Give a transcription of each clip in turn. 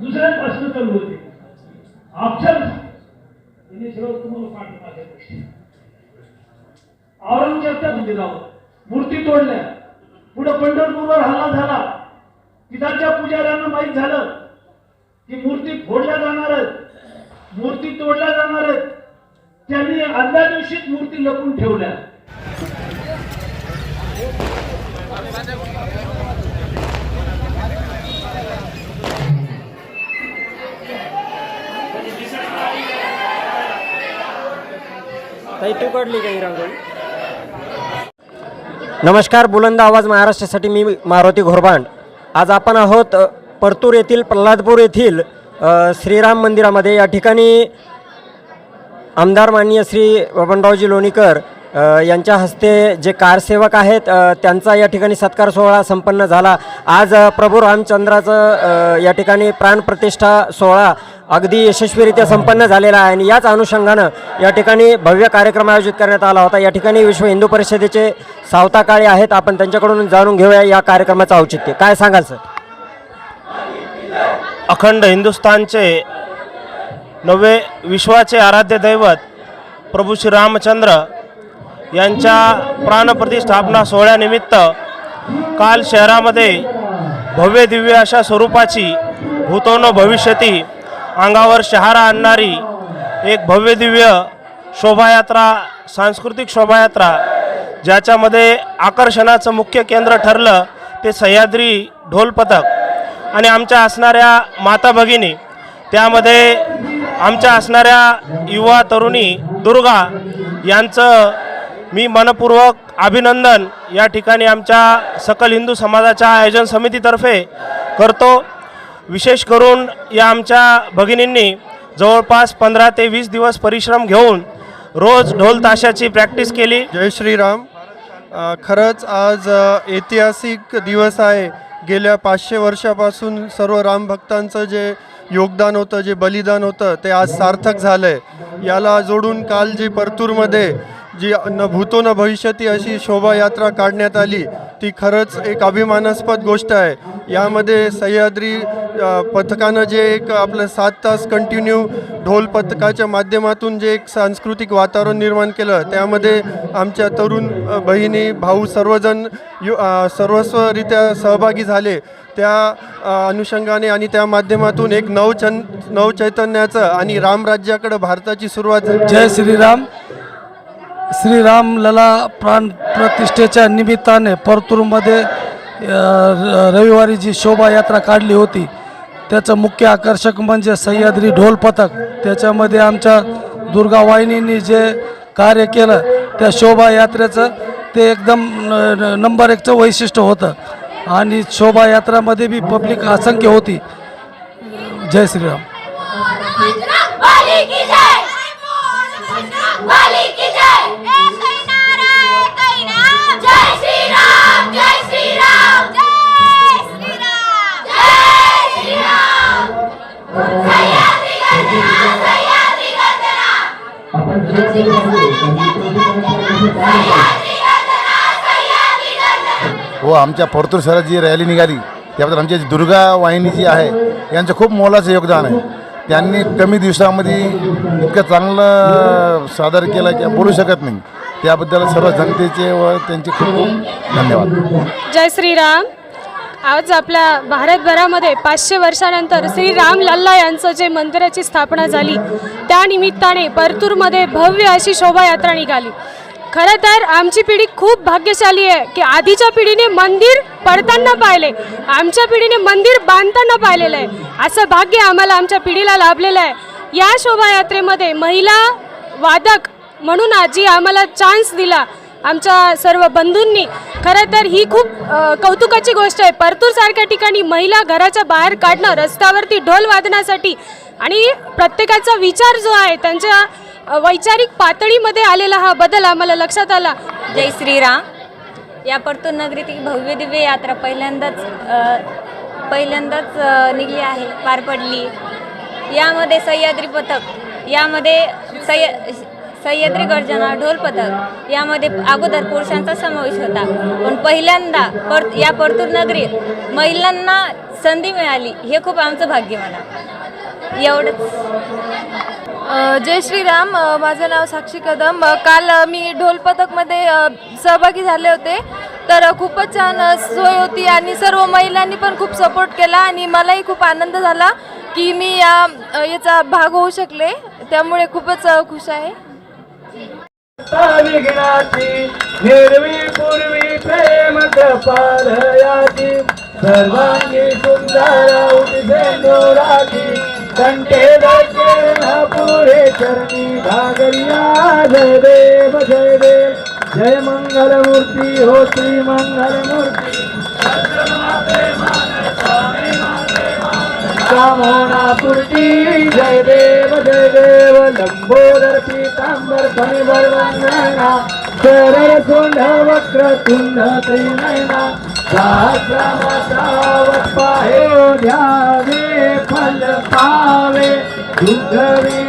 दुसऱ्यांपासून चालू होते. ऑप्शन. तिने सर्व तुम्हाला पाठवून गोष्टी औरंगजेबच्या मंदिरावर मूर्ती तोडल्या. पुढे पंढरपूरवर हल्ला झाला. तिथाच्या पुजाऱ्यांना माहीत झालं की मूर्ती फोडल्या जाणार आहेत. मूर्ती तोडल्या जाणार आहेत. त्यांनी आदल्या दिवशीच मूर्ती लपून ठेवल्या. ताई तू काढली काही रांगोळी? नमस्कार बुलंद आवाज महाराष्ट्रासाठी मी मारुती घोरबांड. आज आपण आहोत परतूर येथील प्रल्हादपूर येथील श्रीराम मंदिरामध्ये. या ठिकाणी आमदार माननीय श्री बबनरावजी लोणीकर यांच्या हस्ते जे कारसेवक आहेत त्यांचा या ठिकाणी सत्कार सोहळा संपन्न झाला. आज प्रभू रामचंद्राचं या ठिकाणी प्राणप्रतिष्ठा सोहळा अगदी यशस्वीरित्या संपन्न झालेला आहे. आणि याच अनुषंगानं या ठिकाणी भव्य कार्यक्रम आयोजित करण्यात आला होता. या ठिकाणी विश्व हिंदू परिषदेचे सावता काळे आहेत. आपण त्यांच्याकडून जाणून घेऊया या कार्यक्रमाचं औचित्य. काय सांगाल सर? अखंड हिंदुस्थानचे नवे विश्वाचे आराध्य दैवत प्रभू श्री रामचंद्र यांच्या प्राणप्रतिष्ठापना सोहळ्यानिमित्त काल शहरामध्ये भव्य दिव्य अशा स्वरूपाची भूतोनो भविष्यती अंगावर शहारा आणणारी एक भव्यदिव्य शोभायात्रा सांस्कृतिक शोभायात्रा ज्याच्यामध्ये आकर्षणाचं मुख्य केंद्र ठरलं ते सह्याद्री ढोल पथक. आणि आमच्या असणाऱ्या माता भगिनी त्यामध्ये आमच्या असणाऱ्या युवा तरुणी दुर्गा यांचं मी मनपूर्वक अभिनंदन या ठिकाणी आमच्या सकल हिंदू समाजाच्या आयोजन समितीतर्फे करतो. विशेष करून या आमच्या भगिनींनी जवळपास पंधरा ते वीस दिवस परिश्रम घेऊन रोज ढोल ताशाची प्रॅक्टिस केली. जय श्रीराम. खरंच आज ऐतिहासिक दिवस आहे. गेल्या पाचशे वर्षापासून सर्व रामभक्तांचं जे योगदान होतं जे बलिदान होतं ते आज सार्थक झालं आहे याला जोडून काल जी परतूरमध्ये जी न भूतो न भविष्यती अशी शोभायात्रा काढण्यात आली ती खरंच एक अभिमानास्पद गोष्ट आहे. यामध्ये सह्याद्री पथकानं जे एक आपलं सात तास कंटिन्यू ढोल पथकाच्या माध्यमातून जे एक सांस्कृतिक वातावरण निर्माण केलं त्यामध्ये आमच्या तरुण बहिणी भाऊ सर्वजण यु सर्वस्वरित्या सहभागी झाले. त्या अनुषंगाने आणि त्या माध्यमातून एक नवचन नवचैतन्याचं आणि रामराज्याकडं भारताची सुरुवात जय श्रीराम. श्रीराम लला प्राण प्रतिष्ठेच्या निमित्ताने परतूरमध्ये र- रविवारी जी शोभायात्रा काढली होती. त्याचं मुख्य आकर्षक म्हणजे सह्याद्री ढोल पथक. त्याच्यामध्ये आमच्या दुर्गा वाहिनींनी जे कार्य केलं त्या शोभायात्रेचं ते एकदम नंबर एकचं वैशिष्ट्य होतं. आणि शोभायात्रामध्ये बी पब्लिक असंख्य होती. जय श्रीराम. हो आमच्या परतूर शहरात जी रॅली निघाली त्याबद्दल आमची जी दुर्गा वाहिनी जी आहे यांचं खूप मोलाचं योगदान आहे. त्यांनी कमी दिवसामध्ये इतकं चांगलं सादर केलं की बोलू शकत नाही. त्याबद्दल सर्व जनतेचे व त्यांचे खूप खूप धन्यवाद. जय श्रीराम. आज आपल्या भारतभरामध्ये पाचशे वर्षानंतर श्री राम लल्ला यांचं जे मंदिराची स्थापना झाली त्यानिमित्ताने परतूरमध्ये भव्य अशी शोभायात्रा निघाली. खरं तर आमची पिढी खूप भाग्यशाली आहे की आधीच्या पिढीने मंदिर पडताना पाहिले आमच्या पिढीने मंदिर बांधताना पाहिलेलं आहे. असं भाग्य आम्हाला आमच्या पिढीला लाभलेलं आहे. या शोभायात्रेमध्ये महिला वादक म्हणून आजी आम्हाला चान्स दिला आमच्या सर्व बंधूंनी. खरं तर ही खूप कौतुकाची गोष्ट आहे. परतूरसारख्या ठिकाणी महिला घराच्या बाहेर काढणं रस्त्यावरती ढोल वादनासाठी आणि प्रत्येकाचा विचार जो आहे त्यांच्या वैचारिक पातळीमध्ये आलेला हा बदल आम्हाला लक्षात आला. जय श्रीराम. या परतूर नगरीतील भव्य दिव्य यात्रा पहिल्यांदाच पहिल्यांदाच निघली आहे पार पडली. यामध्ये सह्याद्री पथक यामध्ये सह्य सह्याद्री गर्जना ढोल पथक यामध्ये अगोदर पुरुषांचा समावेश होता. पण पहिल्यांदा पर या परतूर नगरीत महिलांना संधी मिळाली हे खूप आमचं भाग्य म्हणा एवढंच. जय श्रीराम. माझं नाव साक्षी कदम. काल मी ढोल पथकमध्ये सहभागी झाले होते. तर खूपच छान सोय होती आणि सर्व महिलांनी पण खूप सपोर्ट केला आणि मलाही खूप आनंद झाला की मी या याचा भाग होऊ शकले. त्यामुळे खूपच खुश आहे. विघ्नाची रे चरणी भागरिया जय देव जय देव जय मंगल मूर्ती हो श्री मंगल मूर्ती कामोना पुरती जय देव जय देव लंबोदर पीतांबर फणीवर वंदना सरळ सोंढ वक्र तुंड त्रिनयना सहस्रमतावत पाहे ध्यावे फल पावे। दुधवी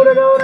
ahora, no.